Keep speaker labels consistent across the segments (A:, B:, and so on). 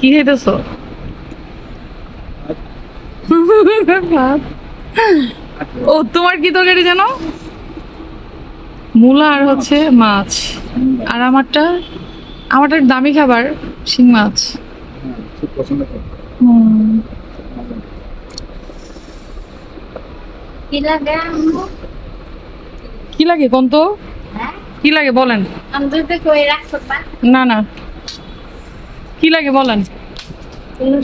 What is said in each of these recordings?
A: কি খাইতেছো? ও তোমার কি তরকারি জানো? মূলা আর হচ্ছে মাছ। আর আমারটা আমারটা দামি খাবার শিং মাছ।
B: কি লাগে আম্মু?
A: কি লাগে কোন তো
B: হ্যাঁ?
A: কি লাগে বলেন। না না। কি লাগে বলেন?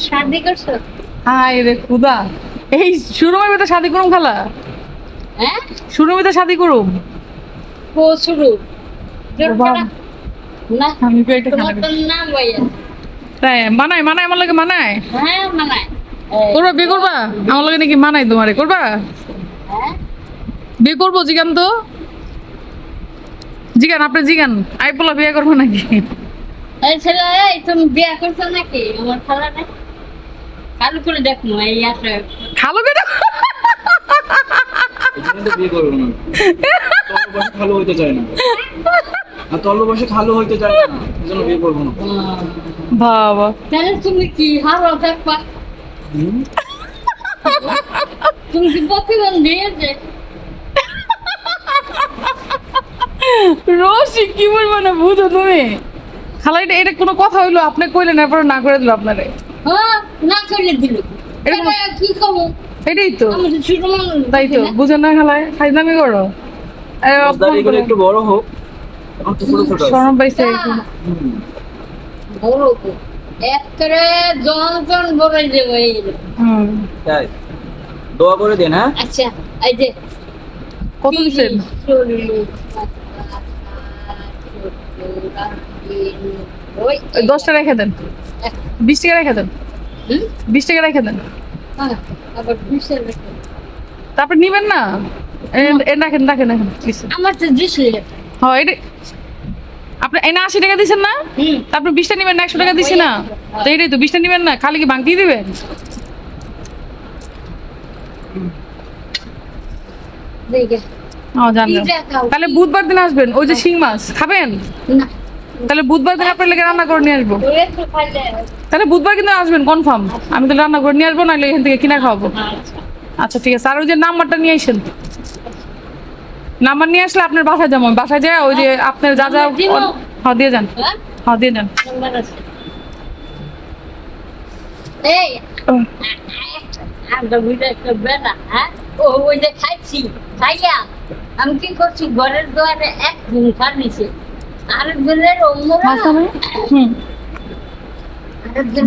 B: শাদি করছ?
A: হাই রে খুদা। এই হবে তো শাদি করুম খালা?
B: হ্যাঁ?
A: হবে তো শাদি করুম?
B: ও। না
A: আমি
B: তোমার নাম
A: তাই মানায় মানায় আমার লাগে মানায়?
B: হ্যাঁ মানায়।
A: করবা বিয়ে করবা? আমার লাগে নাকি মানাই তোমারে করবা?
B: হ্যাঁ?
A: বিয়ে করব জিগান তো? জিগান আপনি জিগান। আই পোলা বিয়ে করব নাকি?
B: এই ছেলে এই তুমি বিয়া করছ নাকি? আমার খালা করে দেখো এই আসে
A: খালো
C: বিয়ে করব না। হইতে চায় না। আর তল্প বয়সে খালো হইতে চায় না এই বিয়ে করব না।
A: বাবা।
B: তাহলে তুমি কি হারো দেখবা?
C: হুম?
B: তুমি কি প্রতিবন্ধী যে?
A: রসি কি বলব না বুঝো তুমি? খালা এটা এটা কোনো কথা হইল? আপনি কইলেন এরপর না করে দিল আপনারে।
B: হ্যাঁ না করে দিল। কি কমো?
A: এটাই তো। তাই তো। বুঝেন না খালায় ফাইজলামি করো।
C: একটু বড় হোক। এখন তো ছোট ছোট
A: শরম পাইছে।
B: বড় জন বড় দেবো এই
A: হুম।
C: তাই। দোয়া করে দেন হ্যাঁ?
B: আচ্ছা এই যে।
A: কত দশটা রেখে দেন। বিশ টাকা রেখে দেন। বিশ টাকা রেখে দেন।
B: হ্যাঁ,
A: তারপর নিবেন না? রাখেন রাখেন রাখেন
B: আমার তো দিস
A: হ্যাঁ এটা আপনি এনে আশি টাকা দিচ্ছেন না? তারপর বিশটা নিবেন না একশো টাকা দিছি না? তো এটাই তো বিশটা নিবেন না? খালি কি বাংতি দিবেন?
B: দেখে।
A: তাহলে বুধবার দিন আসবেন ওই যে শিং মাছ খাবেন তাহলে বুধবার দিন আপনার লেগে রান্না করে নিয়ে আসব তাহলে বুধবার কিন্তু আসবেন কনফার্ম আমি তাহলে রান্না করে নিয়ে আসব নাহলে এখান থেকে কিনা খাওয়াবো
B: আচ্ছা
A: আচ্ছা ঠিক আছে আর ওই যে নাম্বারটা নিয়ে আসেন নাম্বার নিয়ে আসলে আপনার বাসায় যাব বাসায় যাই ওই যে আপনার যা যা? হ্যাঁ দিয়ে যান
B: হ্যাঁ
A: হ্যাঁ দিয়ে যান
B: আমরা বুঝে একটা হ্যাঁ ও ওই যে খাইছি খাইয়া আমি কি করছি? ঘরের দুয়ারে এক ঘুম খানিছি আরেকজনের অন্যরা
A: মাছ হুম।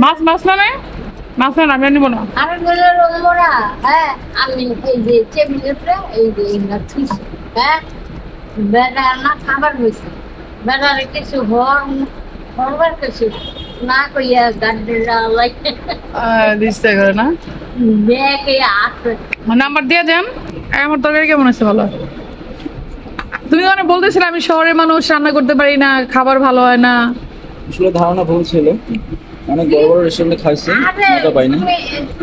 A: মাছ মাছ না? মাছ না আমি নিবো না।
B: আরেকজনের অন্যরা হ্যাঁ আমি এই যে এই যে এইগুলা থুইছি হ্যাঁ। বেলা না খাবার হয়েছে বেলার কিছু হর হরবার কিছু না কইয়া
A: দিচ্ছে করে না?
B: আসে
A: নাম্বার দিয়ে এই আমার তরকারি কেমন আছে ভালো? তুমি মানে বলতেছিলে আমি শহরের মানুষ রান্না করতে পারি না খাবার ভালো হয় না।
C: আসলে ধারণা ভুল ছিল। অনেক বড় বড় রেস্টুরেন্টে খাইছি মজা পাইনি।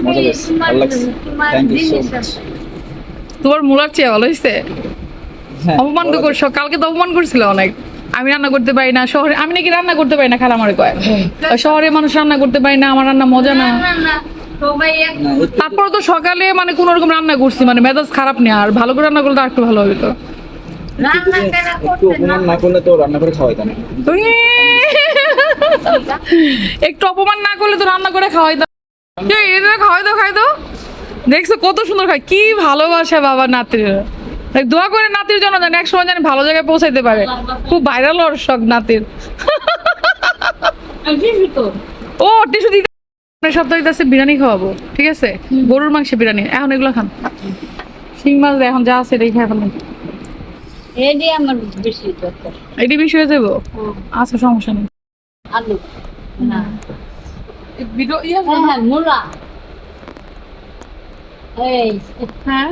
C: মজা পেয়েছি। ভালো লাগছে। থ্যাংক ইউ সো মাচ
A: তোমার মুলার চেয়ে ভালো হয়েছে
C: হ্যাঁ
A: অপমান তো করছ। কালকে তো অপমান করছিল অনেক। আমি রান্না করতে পারি না শহরে আমি নাকি রান্না করতে পারি না খালা আমার কয় আর শহরে মানুষ রান্না করতে পারি না আমার রান্না মজা না। তারপরে তো সকালে মানে কোন রকম রান্না করছি মানে মেজাজ খারাপ নেই আর ভালো করে রান্না করলে তো আর একটু ভালো হবে তো
C: একটু অপমান না করলে তো রান্না করে খাওয়াইতাম না
A: একটু অপমান না করলে তো রান্না করে খাওয়াই দাও এটা খাওয়াই দাও খাই দাও। দেখছ কত সুন্দর খায় কি ভালোবাসে বাবা নাতির। দোয়া করে নাতির জন্য জানি এক সময় জানি ভালো জায়গায় পৌঁছাইতে পারে। খুব ভাইরাল ওর শখ নাতির।
B: আমি
A: ও টিস্যু দিতে সপ্তাহে আছে বিরিয়ানি খাওয়াবো ঠিক আছে? গরুর মাংস বিরিয়ানি এখন এগুলো খান। শিং মাছ এখন যা আছে এটাই খাই ফেলেন।
B: এডি আমার বেশি দরকার।
A: এডি বেশি হয়ে যাব আচ্ছা সমস্যা নেই।
B: আলু। না।
A: ভিডিও ইয়ে
B: হ্যাঁ হ্যাঁ মূলা এই।
A: হ্যাঁ?